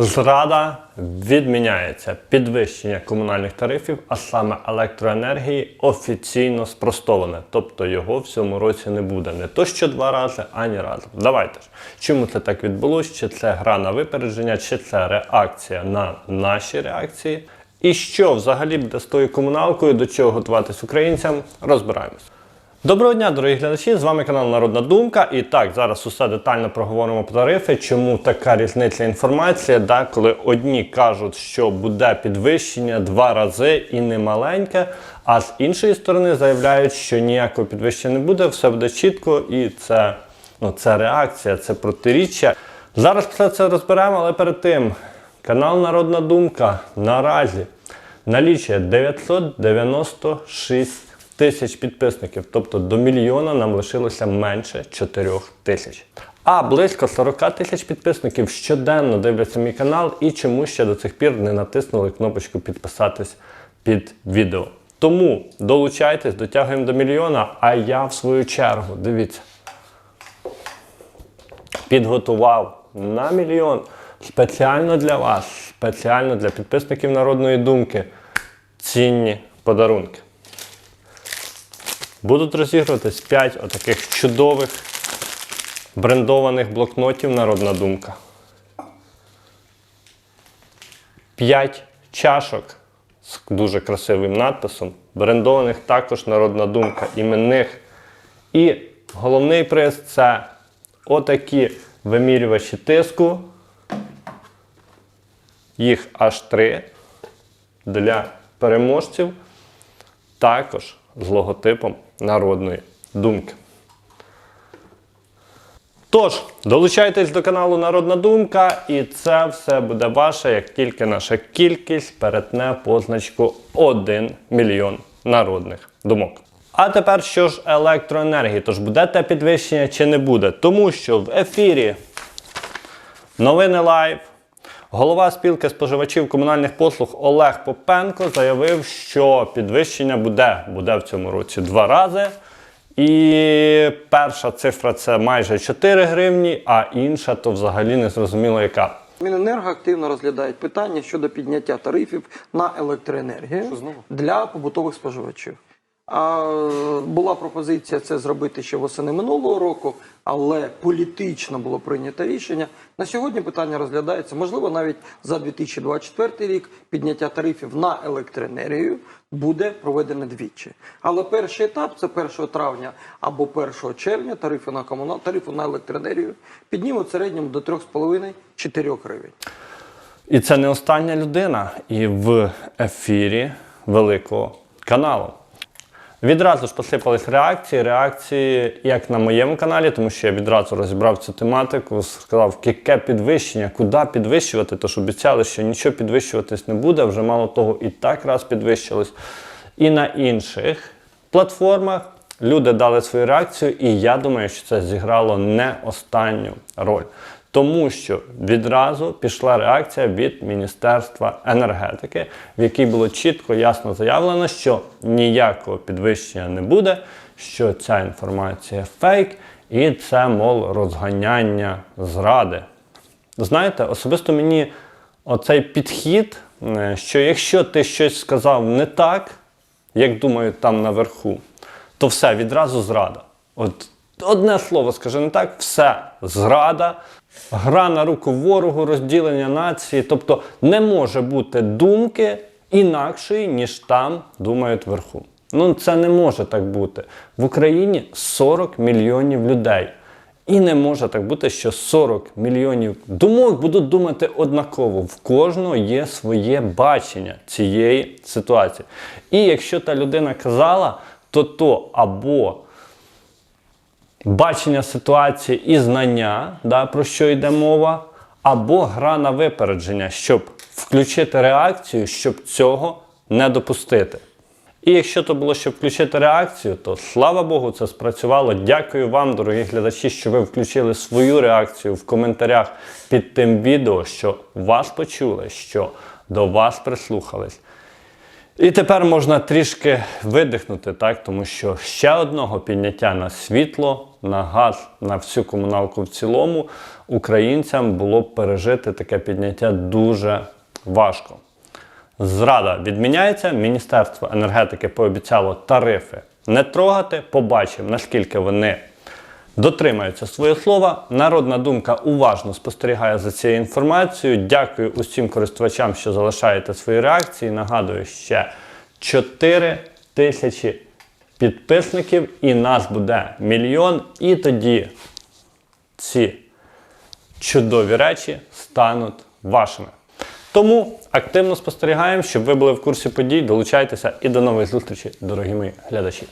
Зрада відміняється. Підвищення комунальних тарифів, а саме електроенергії, офіційно спростоване. Тобто його в цьому році не буде. Не то що два рази, ані разом. Давайте ж. Чому це так відбулося? Чи це гра на випередження, чи це реакція на наші реакції? І що взагалі буде з тою комуналкою, до чого готуватись українцям, розбираємось. Доброго дня, дорогі глядачі! З вами канал Народна Думка. І так, зараз усе детально проговоримо про тарифи. Чому така різниця інформації, да, коли одні кажуть, що буде підвищення два рази і не маленьке, а з іншої сторони заявляють, що ніякого підвищення не буде, все буде чітко, і це, ну, це реакція, це протиріччя. Зараз все це розберемо, але перед тим канал Народна Думка наразі налічує 996 тисяч підписників, тобто до мільйона нам лишилося менше 4 тисяч. А близько 40 тисяч підписників щоденно дивляться мій канал і чому ще до цих пір не натиснули кнопочку підписатись під відео. Тому долучайтесь, дотягуємо до мільйона, а я в свою чергу, дивіться, підготував на мільйон спеціально для вас, спеціально для підписників Народної думки цінні подарунки. Будуть розігруватись 5 отаких чудових брендованих блокнотів Народна думка. 5 чашок з дуже красивим надписом. Брендованих також Народна думка іменних. І головний приз це отакі вимірювачі тиску. Їх аж три для переможців. Також з логотипом народної думки. Тож, долучайтесь до каналу Народна Думка, і це все буде ваше, як тільки наша кількість перетне позначку 1 мільйон народних думок. А тепер що ж електроенергії? Тож буде те підвищення чи не буде? Тому що в ефірі новини лайв. Голова спілки споживачів комунальних послуг Олег Попенко заявив, що підвищення буде, буде в цьому році два рази. І перша цифра це майже 4 гривні, а інша то взагалі не зрозуміло яка. Міненерго активно розглядають питання щодо підняття тарифів на електроенергію для побутових споживачів. Була пропозиція це зробити ще восени минулого року, але політично було прийнято рішення. На сьогодні питання розглядається. Можливо, навіть за 2024 рік підняття тарифів на електроенергію буде проведене двічі. Але перший етап це 1 травня або 1 червня тарифи на комунал, тарифи на електроенергію піднімуть в середньому до 3,5-4 гривень. І це не остання людина і в ефірі великого каналу. Відразу ж посипались реакції. Реакції, як на моєму каналі, тому що я відразу розібрав цю тематику, сказав, яке підвищення, куди підвищувати, тож обіцяли, що нічого підвищуватись не буде, вже мало того, і так раз підвищилось. І на інших платформах люди дали свою реакцію, і я думаю, що це зіграло не останню роль. Тому що відразу пішла реакція від Міністерства енергетики, в якій було чітко ясно заявлено, що ніякого підвищення не буде, що ця інформація фейк, і це, мов, розганяння зради. Знаєте, особисто мені оцей підхід, е, що якщо ти щось сказав не так, як думають там наверху, то все відразу зрада. От одне слово скажи не так, все зрада, гра на руку ворогу, розділення нації. Тобто не може бути думки інакшої, ніж там думають вверху. Ну це не може так бути. В Україні 40 мільйонів людей. І не може так бути, що 40 мільйонів думок будуть думати однаково. В кожного є своє бачення цієї ситуації. І якщо та людина казала, то то або бачення ситуації і знання, да, про що йде мова, або гра на випередження, щоб включити реакцію, щоб цього не допустити. І якщо то було, щоб включити реакцію, то слава Богу, це спрацювало. Дякую вам, дорогі глядачі, що ви включили свою реакцію в коментарях під тим відео, що вас почули, що до вас прислухались. І тепер можна трішки видихнути, так? тому що ще одного підняття на світло, на газ, на всю комуналку в цілому українцям було б пережити таке підняття дуже важко. Зрада відміняється. Міністерство енергетики пообіцяло тарифи не трогати. Побачимо, наскільки вони дотримаються своє слова. Народна думка уважно спостерігає за цією інформацією. Дякую усім користувачам, що залишаєте свої реакції. Нагадую, ще 4 тисячі підписників, і нас буде мільйон. І тоді ці чудові речі стануть вашими. Тому активно спостерігаємо, щоб ви були в курсі подій. Долучайтеся і до нових зустрічей, дорогі мої глядачі.